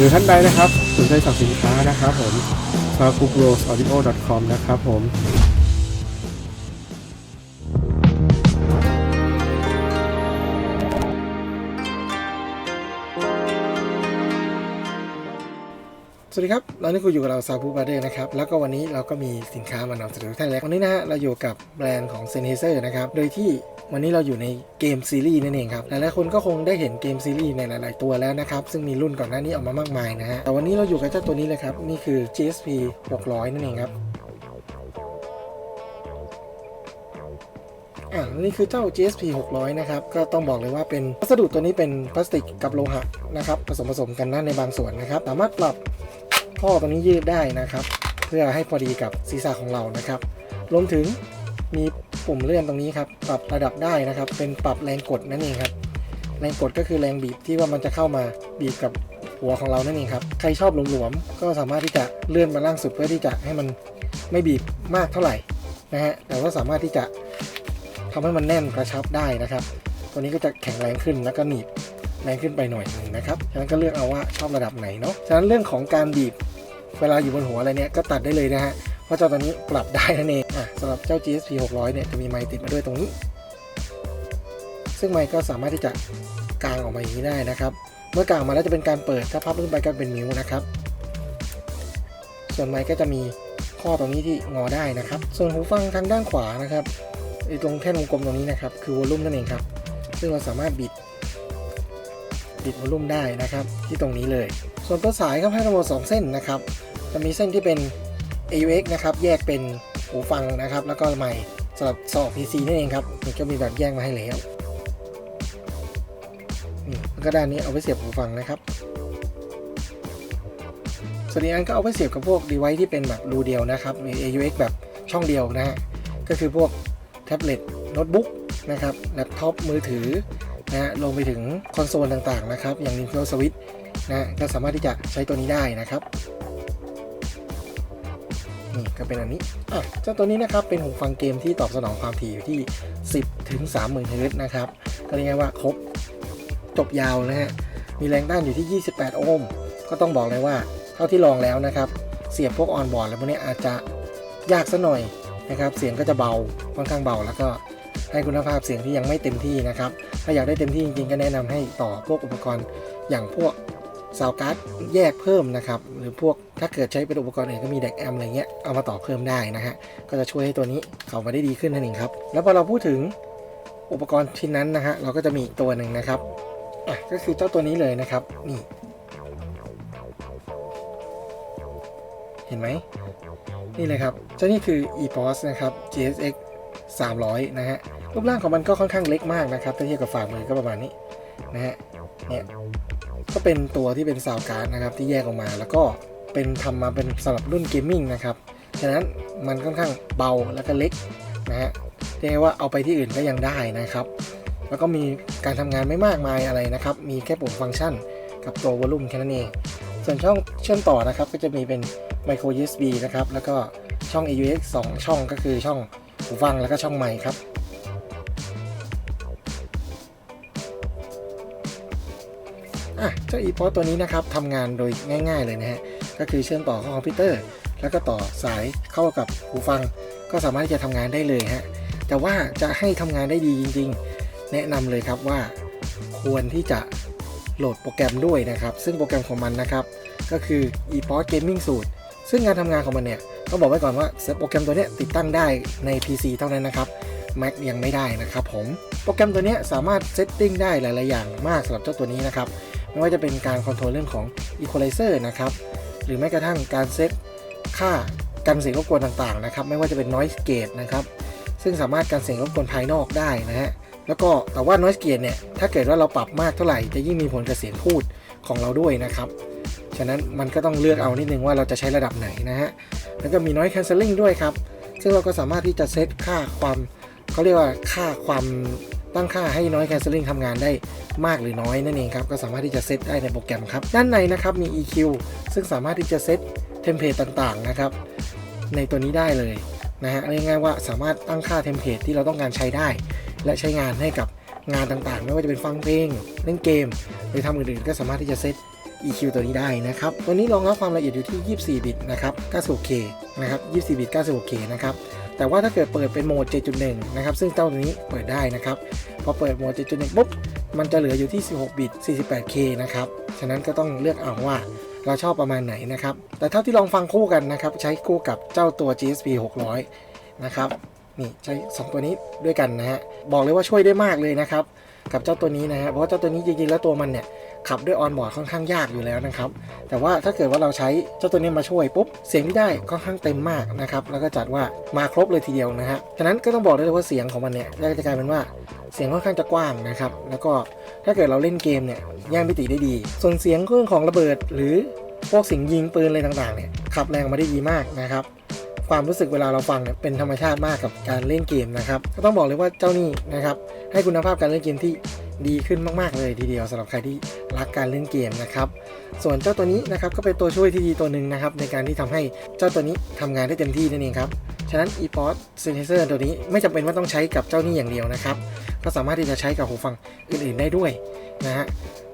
หรือท่านใดนะครับสนใจสั่งสินค้านะครับผม s a k u p r o s a u d i o c o m นะครับผมสวัสดีครับเรานี่คุณอยู่กับเราซาบูบาร์เดอร์นะครับ แล้วก็วันนี้เราก็มีสินค้ามานำเสนอทุกท่านแล้ววันนี้นะฮะเราอยู่กับแบรนด์ของ s e n h e i s e r นะครับ โดยที่ วันนี้เราอยู่ในเกมซีรีส์นั่นเองครับ หลายๆคนก็คงได้เห็นเกมซีรีส์ในหลาย ๆ ตัวแล้วนะครับ ซึ่งมีรุ่นก่อนหน้านี้ออกมามากมายนะฮะ แต่วันนี้เราอยู่กับเจ้าตัวนี้เลยครับ นี่คือ GSP 600 นั่นเองครับอ่านี่คือเจ้า GSP 600 นะครับ ก็ต้องบอกเลยว่าเป็นวัสดุตัวนี้เป็นพลาสติกกับโลหะนะครับผสมผสมกันนะในบางส่วนนะครับ สามารถปรับท่อตรงนี้ยืดได้นะครับ เพื่อให้พอดีกับศีรษะของเรานะครับ รวมถึง มีปุ่มเลื่อนตรงนี้ครับ ปรับระดับได้นะครับ เป็นปรับแรงกดนั่นเองครับ แรงกดก็คือแรงบีบที่ว่ามันจะเข้ามาบีบกับหัวของเรานั่นเองครับ ใครชอบหลวมๆ ก็สามารถที่จะเลื่อนมาล่างสุดเพื่อที่จะให้มันไม่บีบมากเท่าไหร่นะฮะ แต่ว่าสามารถที่จะทำให้มันแน่นกระชับได้นะครับ ตัวนี้ก็จะแข็งแรงขึ้นแล้วก็หนีบแรงขึ้นไปหน่อยหนึงนะครับ ฉะนั้นก็เลือกเอาว่าชอบระดับไหนเนาะ ฉะนั้นเรื่องของการบีบเวลาอยู่บนหัวอะไรเนี้ยก็ตัดได้เลยนะฮะ เพราะเจ้าตัวนี้ปรับได้นั่นเองอะสำหรับเจ้า GSP 600 เนี่ยจะมีไมค์ติดมาด้วยตรงนี้ ซึ่งไมค์ก็สามารถที่จะกางออกมาอย่างนี้ได้นะครับ เมื่อกางมาแล้วจะเป็นการเปิดถ้าพับขึ้นไปก็เป็นนิ้วนะครับ ส่วนไมค์ก็จะมีข้อตรงนี้ที่งอได้นะครับ ส่วนหูฟังทางด้านขวานะครับตรงแท่นวงกลมตรงนี้นะครับ คือวอลลุ่มนั่นเองครับ ซึ่งเราสามารถบิดบิดวอลลุ่มได้นะครับ ที่ตรงนี้เลย ส่วนตัวสายครับให้ทั้งหมด2เส้นนะครับ จะมีเส้นที่เป็น AUX นะครับแยกเป็นหูฟังนะครับ แล้วก็ไมค์สำหรับสอบ PC นั่นเองครับมันก็มีแบบแยกมาให้แล้วแล้วก็ด้านนี้เอาไว้เสียบหูฟังนะครับส่วนอีกอันก็เอาไว้เสียบกับพวก device ที่เป็นแบบรูเดียวนะครับ AUX แบบช่องเดียวนะฮะก็คือพวกแท็บเล็ตโน้ตบุ๊กนะครับแล็ปท็อปมือถือนะฮะลงไปถึงคอนโซลต่างๆนะครับ อย่าง Nintendo Switch นะฮะก็สามารถที่จะใช้ตัวนี้ได้นะครับ นี่ก็เป็นอันนี้เจ้าตัวนี้นะครับเป็นหูฟังเกมที่ตอบสนองความถี่อยู่ที่ 10 ถึง 30,000เฮิรตซ์นะครับก็เรียกง่ายว่าครบจบยาวนะฮะมีแรงต้านอยู่ที่ 28 โอห์มก็ต้องบอกเลยว่าเท่าที่ลองแล้วนะครับเสียบพวกออนบอร์ดแล้วพวกนี้อาจจะยากซะหน่อยนะครับเสียงก็จะเบาค่อนข้างเบาแล้วก็ให้คุณภาพเสียงที่ยังไม่เต็มที่นะครับ ถ้าอยากได้เต็มที่จริงๆ ก็แนะนำให้ต่อพวกอุปกรณ์อย่างพวก ซาวการ์ดแยกเพิ่มนะครับ หรือพวกถ้าเกิดใช้เป็นอุปกรณ์อื่นก็มีแดกแอมอะไรเงี้ยเอามาต่อเพิ่มได้นะฮะก็จะช่วยให้ตัวนี้เข้ามาได้ดีขึ้นนั่นเองครับ แล้วพอเราพูดถึงอุปกรณ์ชิ้นนั้นนะฮะเราก็จะมีอีกตัวหนึ่งนะครับอะก็คือเจ้าตัวนี้เลยนะครับนี่เห็นไหมนี่เลยครับเจ้านี่คือ EPOS นะครับ GSX 300 นะฮะรูปร่างของมันก็ค่อนข้างเล็กมากนะครับถ้าเทียบกับฝ่ามือก็ประมาณนี้ นะฮะเนี่ยก็เป็นตัวที่เป็นซาวการ์ดนะครับที่แยกออกมา แล้วก็เป็นทำมาเป็นสำหรับรุ่นเกมมิ่งนะครับฉะนั้นมันค่อนข้างเบาแล้วก็เล็กนะฮะเรียกว่าเอาไปที่อื่นก็ยังได้นะครับ แล้วก็มีการทำงานไม่มากมายอะไรนะครับ มีแค่ปุ่มฟังก์ชันกับตัววอลลุ่มแค่นั้นเอง ส่วนช่องเชื่อมต่อนะครับก็จะมีเป็น micro USB นะครับ แล้วก็ช่อง AUX 2 ช่องก็คือช่องหูฟังแล้วก็ช่องไมค์ครับ อะเจ้า ePod ตัวนี้นะครับทำงานโดยง่าย ๆ เลยนะฮะ ก็คือเชื่อมต่อเข้าคอมพิวเตอร์ แล้วก็ต่อสายเข้ากับหูฟัง ก็สามารถที่จะทำงานได้เลยฮะ แต่ว่าจะให้ทำงานได้ดีจริง ๆ แนะนำเลยครับว่าควรที่จะโหลดโปรแกรมด้วยนะครับ ซึ่งโปรแกรมของมันนะครับ ก็คือ ePod Gaming Suite ซึ่งการทำงานของมันเนี่ยต้องบอกไว้ก่อนว่าโปรแกรมตัวเนี้ยติดตั้งได้ใน PC เท่านั้นนะครับ Mac ยังไม่ได้นะครับผม โปรแกรมตัวเนี้ยสามารถเซตติ้งได้หลาย ๆ อย่างมากสำหรับเจ้าตัวนี้นะครับ ไม่ว่าจะเป็นการคอนโทรลเรื่องของ Equalizer นะครับ หรือแม้กระทั่งการเซตค่ากันเสียงรบกวนต่างๆนะครับ ไม่ว่าจะเป็น Noise Gate นะครับ ซึ่งสามารถกันเสียงรบกวนภายนอกได้นะฮะ แล้วก็แต่ว่า Noise Gate เนี่ย ถ้าเกิดว่าเราปรับมากเท่าไหร่ จะยิ่งมีผลกับเสียงพูดของเราด้วยนะครับ ฉะนั้นมันก็ต้องเลือกเอานิดนึงว่าเราจะใช้ระดับไหนนะฮะ แล้วก็มี noise cancelling ด้วยครับ ซึ่งเราก็สามารถที่จะเซตค่าความเขาเรียกว่าค่าความ ตั้งค่าให้ noise cancelling ทำงานได้มากหรือน้อยนั่นเองครับ ก็สามารถที่จะเซตได้ในโปรแกรมครับ ด้านในนะครับมี EQ ซึ่งสามารถที่จะเซตเทมเพลตต่างๆนะครับ ในตัวนี้ได้เลยนะฮะเรียกง่ายๆว่าสามารถตั้งค่าเทมเพลตที่เราต้องการใช้ได้ และใช้งานให้กับงานต่างๆ ไม่ว่าจะเป็นฟังเพลงเล่นเกม หรือทำอื่นๆ ก็สามารถที่จะเซต EQ ตัวนี้ได้นะครับ ตัวนี้รองรับความละเอียดอยู่ที่ 24 บิตนะครับ 96K นะครับ 24 บิต 96K นะครับ แต่ว่าถ้าเกิดเปิดเป็นโหมด 7.1 นะครับ ซึ่งเจ้าตัวนี้เปิดได้นะครับ พอเปิดโหมด 7.1 ปุ๊บ มันจะเหลืออยู่ที่ 16 บิต 48K นะครับ ฉะนั้นก็ต้องเลือกเอาว่าเราชอบประมาณไหนนะครับ แต่เท่าที่ลองฟังคู่กันนะครับ ใช้คู่กับเจ้าตัว GSP 600 นะครับ นี่ใช้ 2 ตัวนี้ด้วยกันนะฮะบอกเลยว่าช่วยได้มากเลยนะครับกับเจ้าตัวนี้นะฮะเพราะว่าเจ้าตัวนี้จริงๆแล้วตัวมันเนี่ยขับด้วยออนบอร์ดค่อนข้างยากอยู่แล้วนะครับ แต่ว่าถ้าเกิดว่าเราใช้เจ้าตัวนี้มาช่วยปุ๊บเสียงที่ได้ค่อนข้างเต็มมากนะครับแล้วก็จัดว่ามาครบเลยทีเดียวนะฮะฉะนั้นก็ต้องบอกได้เลยว่าเสียงของมันเนี่ยจะกลายเป็นว่าเสียงค่อนข้างจะกว้างนะครับแล้วก็ถ้าเกิดเราเล่นเกมเนี่ยแย่งมิติได้ดี ส่วนเสียงเรื่องของระเบิดหรือพวกสียงยิงปืนอะไรต่างๆเนี่ยขับแรงออกมาได้ดีมากนะครับ ความรู้สึกเวลาเราฟังเนี่ยเป็นธรรมชาติมากกับการเล่นเกมนะครับก็ต้องบอกเลยว่าเจ้านี่นะครับให้คุณภาพการเล่นเกมที่ดีขึ้นมาก ๆ เลยทีเดียวสำหรับใครที่รักการเล่นเกมนะครับส่วนเจ้าตัวนี้นะครับก็เป็นตัวช่วยที่ดีตัวหนึ่งนะครับในการที่ทำให้เจ้าตัวนี้ทำงานได้เต็มที่นั่นเองครับฉะนั้น ePod Synthesizer ตัวนี้ไม่จำเป็นว่าต้องใช้กับเจ้านี้อย่างเดียวนะครับก็สามารถที่จะใช้กับหูฟังอื่น ๆ ได้ด้วยนะฮะ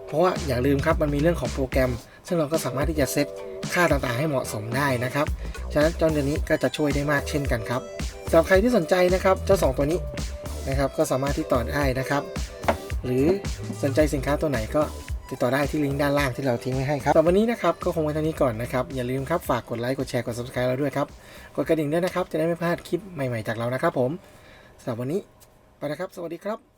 เพราะว่าอย่าลืมครับมันมีเรื่องของโปรแกรม ซึ่งเราก็สามารถที่จะเซต ค่าต่างๆให้เหมาะสมได้นะครับ ฉะนั้นเจ้าตัวนี้ก็จะช่วยได้มากเช่นกันครับสำหรับใครที่สนใจนะครับเจ้าสองตัวนี้นะครับก็สามารถที่ต่อได้นะครับ หรือสนใจสินค้าตัวไหนก็ติดต่อได้ที่ลิงก์ด้านล่างที่เราทิ้งไว้ให้ครับสำหรับวันนี้นะครับก็คงไว้เท่านี้ก่อนนะครับอย่าลืมครับฝากกดไลค์กดแชร์กด subscribe เราด้วยครับกดกระดิ่งด้วยนะครับจะได้ไม่พลาดคลิปใหม่ๆจากเรานะครับผมสำหรับวันนี้ไปนะครับ สวัสดีครับ